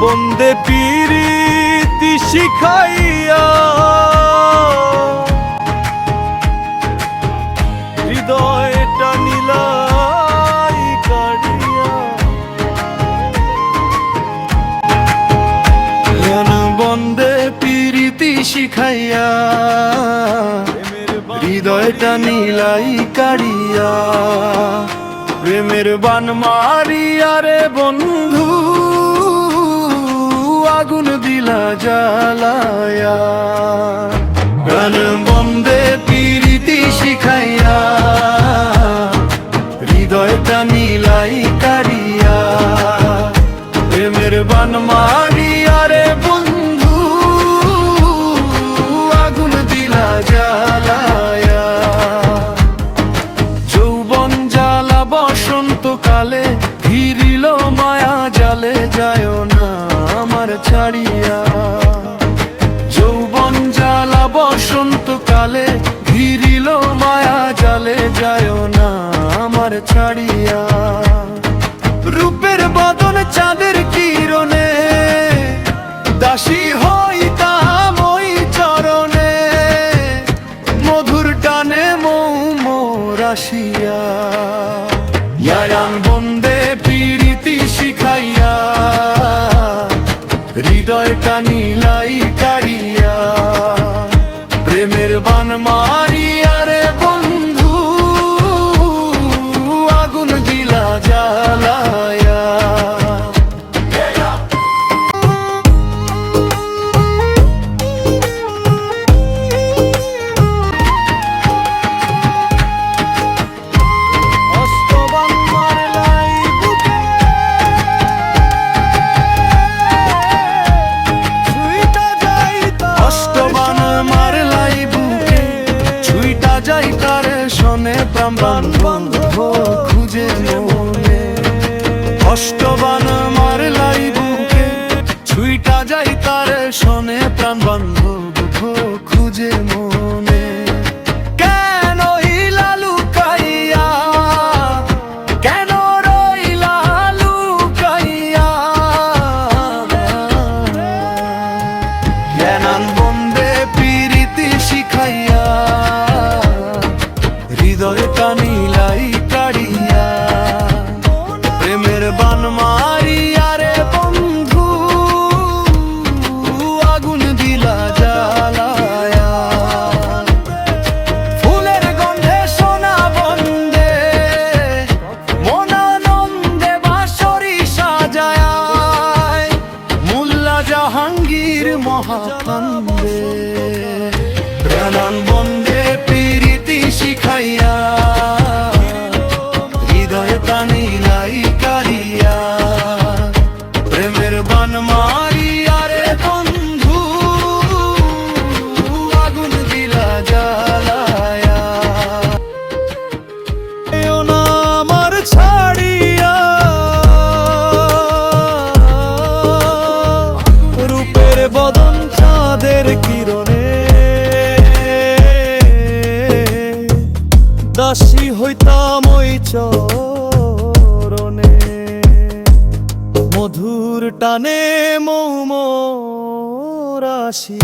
বন্দে পিরিতি শিখাইয়া। হৃদয়টা নীলাই কাড়িয়া। প্রেমের বান মারিয়া রে বন্ধু। জ্বালায়া। প্রাণ বন্দে পিরিতি শিখাইয়া হৃদয়টা নীলাই কারিয়া প্রেমের বান যায় না আমার ছাড়িয়া। যৌবন জ্বালা বসন্ত কালে ঘিরিল মায়া জালে যায় না আমার ছাড়িয়া। রূপের বদন চাঁদের কিরণে, দাসী হইতাম ওই চরণে। মধুর টানে মৌ মোরাশিয়া হৃদয়টা নীলাই কারিয়া প্রেমের বান মারিয়া শোনে প্রাণ বান্ধব খুঁজে মনে মার লাই বুকে, ছুইটা যাই তার শোনে প্রাণ বন্ধ খুঁজে মনে বান মারিয়া রে বন্ধু, আগুন দিলা জ্বালায়া। ফুলের গন্ধে সোনা বন্দে, মনানন্দে বাঁশরি সাজায়। মুল্লা জাহাঙ্গীর মহাকান্দে। দাসী হইতাম ওই চরণে। মধুর টানে মৌম রাশি